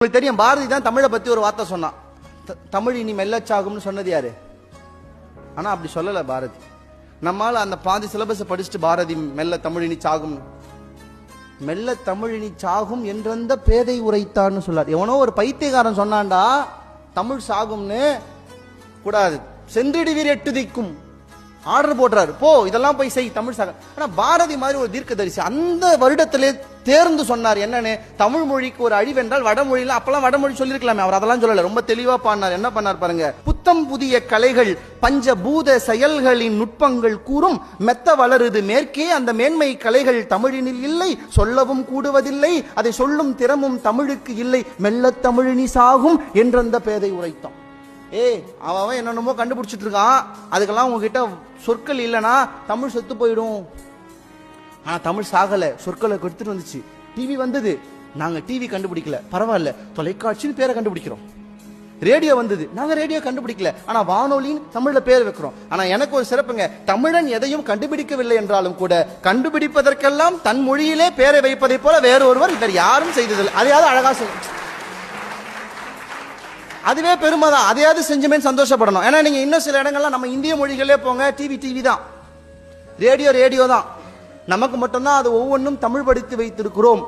உங்களுக்கு தெரியும் பாரதி தான் தமிழை பத்தி ஒரு வார்த்தை சொன்னான். த- தமிழ் இனி மெல்லச்சாகும்னு சொன்னது யாரு? ஆனா அப்படி சொல்லல பாரதி. நம்மால அந்த பாதி சிலபஸ் படிச்சுட்டு பாரதி மெல்ல தமிழ் இனி சாகும் மெல்ல தமிழ் இனி சாகும் என்றந்த பேதை உரைத்தான்னு சொல்லார். எவனோ ஒரு பைத்தியக்காரன் சொன்னான்டா தமிழ் சாகும்னு கூடாது. சென்றிடுவீர் எட்டு திக்கும் ஆர்டர் போடுறாரு. போ இதெல்லாம் போய் செய் தமிழ் சாக. ஆனா பாரதி மாதிரி ஒரு தீர்க்கதரிசி அந்த வருடத்திலே தேர்ந்து சொன்னார் என்னன்னு தமிழ் மொழிக்கு ஒரு அழிவென்றால் வடமொழியில அப்பெல்லாம் வடமொழி சொல்லிருக்கலாமே அவர் அதெல்லாம் சொல்லல ரொம்ப தெளிவா பாடினார். என்ன பண்ணார் பாருங்க? புத்தம் புதிய கலைகள் பஞ்ச பூத செயல்களின் நுட்பங்கள் கூறும் மெத்த வளருது மேற்கே அந்த மேன்மை கலைகள் தமிழினில் இல்லை சொல்லவும் கூடுவதில்லை அதை சொல்லும் திறமும் தமிழுக்கு இல்லை மெல்ல தமிழினி சாகும் என்றந்த பேதை உரைத்தோம் ஏய் அவன் அவன் என்னென்னமோ கண்டுபிடிச்சிட்டு இருக்கான். அதுக்கெல்லாம் உங்ககிட்ட சொற்கள் இல்லைன்னா தமிழ் செத்து போயிடும். ஆனால் தமிழ் சாகலை. சொற்களை எடுத்துட்டு வந்துச்சு. டிவி வந்தது. நாங்கள் டிவி கண்டுபிடிக்கல. பரவாயில்ல. தொலைக்காட்சின்னு பேரை கண்டுபிடிக்கிறோம். ரேடியோ வந்தது. நாங்க ரேடியோ கண்டுபிடிக்கல. ஆனா வானொலின்னு தமிழ்ல பேர் வைக்கிறோம். ஆனா எனக்கு ஒரு சிறப்புங்க. தமிழன் எதையும் கண்டுபிடிக்கவில்லை என்றாலும் கூட கண்டுபிடிப்பதற்கெல்லாம் தன் மொழியிலே பேரை வைப்பதை போல வேறொருவர் ஒருவர் யாரும் செய்ததில்லை. அதையாவது அழகா செய்யும் அதுவே பெருமை தான் அதையாவது செஞ்சுமே சந்தோஷப்படணும். ஏன்னா நீங்க இன்னும் சில இடங்கள்லாம் நம்ம இந்திய மொழிகளே போங்க டிவி டிவி தான். ரேடியோ ரேடியோ தான். நமக்கு மட்டும்தான் அது ஒவ்வொன்றும் தமிழ் படித்து வைத்திருக்கிறோம்.